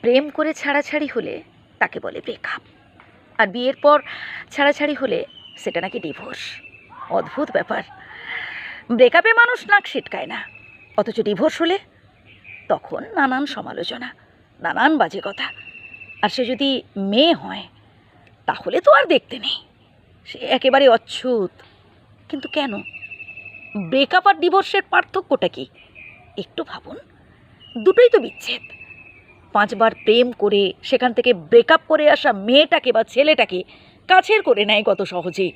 প্রেম করে ছাড়াছাড়ি হলে তাকে বলে ব্রেকআপ। আর বিয়ের পর ছাড়াছাড়ি হলে সেটা নাকি ডিভোর্স। অদ্ভুত ব্যাপার। ব্রেকআপে মানুষ নাক ছিটকায় না। অথচ ডিভোর্স হলে তখন নানান সমালোচনা, নানান বাজে কথা। আর সে যদি মেয়ে হয়, তাহলে তো আর দেখতে নেই। সে একেবারে অচ্ছুত। কিন্তু কেন? ব্রেকআপ আর ডিভোর্সের পার্থক্যটা কি? একটু ভাবুন। দুটোই তো বিচ্ছেদ। পাঁচবার প্রেম করে সেখান থেকে ব্রেকআপ করে আসা মেয়েটাকে বা ছেলেটাকে কাছের করে নেয় কত সহজে।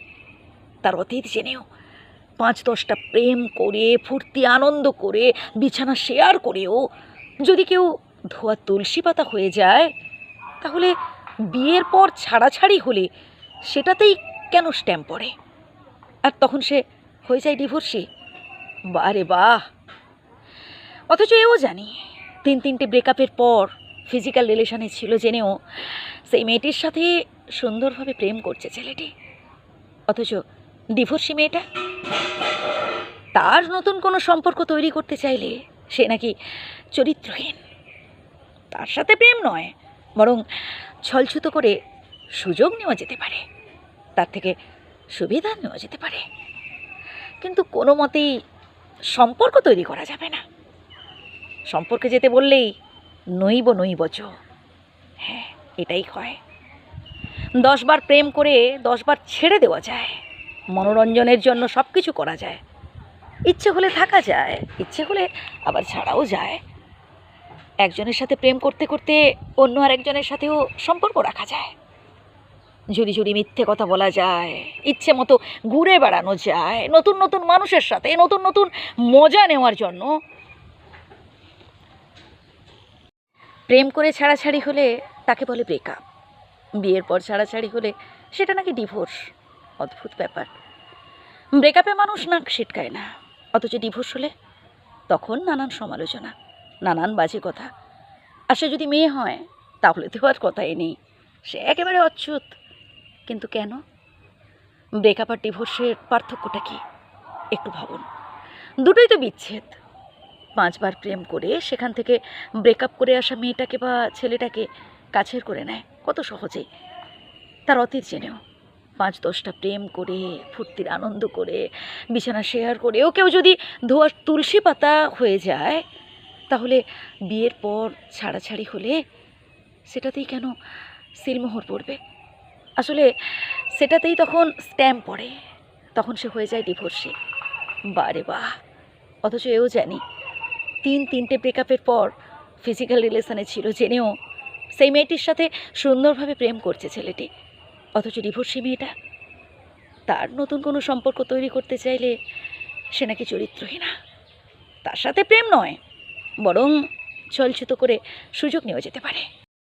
তার অতীত জেনেও পাঁচ দশটা প্রেম করে, ফুর্তি আনন্দ করে, বিছানা শেয়ার করেও যদি কেউ ধোয়া তুলসী পাতা হয়ে যায়, তাহলে বিয়ের পর ছাড়াছাড়ি হলে সেটাতেই কেন স্ট্যাম্প পড়ে? আর তখন সে হয়ে যায় ডিভোর্সি বারে বাহ! অথচ এও জানি, তিন তিনটে ব্রেকআপের পর ফিজিক্যাল রিলেশনে ছিল জেনেও সেই মেয়েটির সাথে সুন্দরভাবে প্রেম করছে ছেলেটি। অথচ ডিভোর্সি মেয়েটা? তার নতুন কোনো সম্পর্ক তৈরি করতে চাইলে সে নাকি চরিত্রহীন। তার সাথে প্রেম নয়, বরং ছলছুতো করে সুযোগ নেওয়া যেতে পারে। তার থেকে সুবিধা নেওয়া যেতে পারে। কিন্তু কোনো মতেই সম্পর্ক তৈরি করা যাবে না। সম্পর্কে যেতে বললেই নইব নইব চ হ্যাঁ এটাই হয়। দশবার প্রেম করে দশবার ছেড়ে দেওয়া যায়। মনোরঞ্জনের জন্য সব কিছু করা যায়। ইচ্ছে হলে থাকা যায়, ইচ্ছে হলে আবার ছাড়াও যায়। একজনের সাথে প্রেম করতে করতে অন্য আরেকজনের সাথেও সম্পর্ক রাখা যায়। ঝুড়ি ঝুড়ি মিথ্যে কথা বলা যায়, ইচ্ছে মতো ঘুরে বেড়ানো যায়, নতুন নতুন মানুষের সাথে, নতুন নতুন মজা নেওয়ার জন্য প্রেম করে ছাড়াছাড়ি হলে তাকে বলে ব্রেকআপ বিয়ের পর ছাড়াছাড়ি হলে সেটা নাকি ডিভোর্স অদ্ভুত ব্যাপার। ব্রেকআপে মানুষ নাক ছিটকায় না, অথচ ডিভোর্স হলে তখন নানান সমালোচনা, নানান বাজে কথা। আর সে যদি মেয়ে হয়, তাহলে তো আর কথাই নেই। সে একেবারে অচ্যুত। কিন্তু কেন? ব্রেকআপ আর ডিভোর্সের পার্থক্যটা কি? একটু ভাবুন। দুটোই তো বিচ্ছেদ। পাঁচবার প্রেম করে সেখান থেকে ব্রেকআপ করে আসা মেয়েটাকে বা ছেলেটাকে কাছের করে নেয়। কত সহজেই তার অতীত জেনেও পাঁচ দশটা প্রেম করে, ফুর্তির আনন্দ করে, বিছানা শেয়ার করেও কেউ যদি ধোয়ার তুলসী পাতা হয়ে যায়, তাহলে বিয়ের পর ছাড়াছাড়ি হলে সেটাতেই কেন সিলমোহর পড়বে? আসলে সেটাতেই তখন স্ট্যাম্প পড়ে। তখন সে হয়ে যায় ডিভোর্সি বারে বাহ! অথচ এও জানি তিন তিনটে ব্রেকআপের পর ফিজিক্যাল রিলেশনে ছিল, জেনেও সেই মেয়েটির সাথে সুন্দরভাবে প্রেম করছে ছেলেটি। অথচ ডিভোর্সি মেয়েটা তার নতুন কোনো সম্পর্ক তৈরি করতে চাইলে সে নাকি চরিত্রহীনা। তার সাথে প্রেম নয়, বরং ছলছুতো করে সুযোগ নেওয়া যেতে পারে।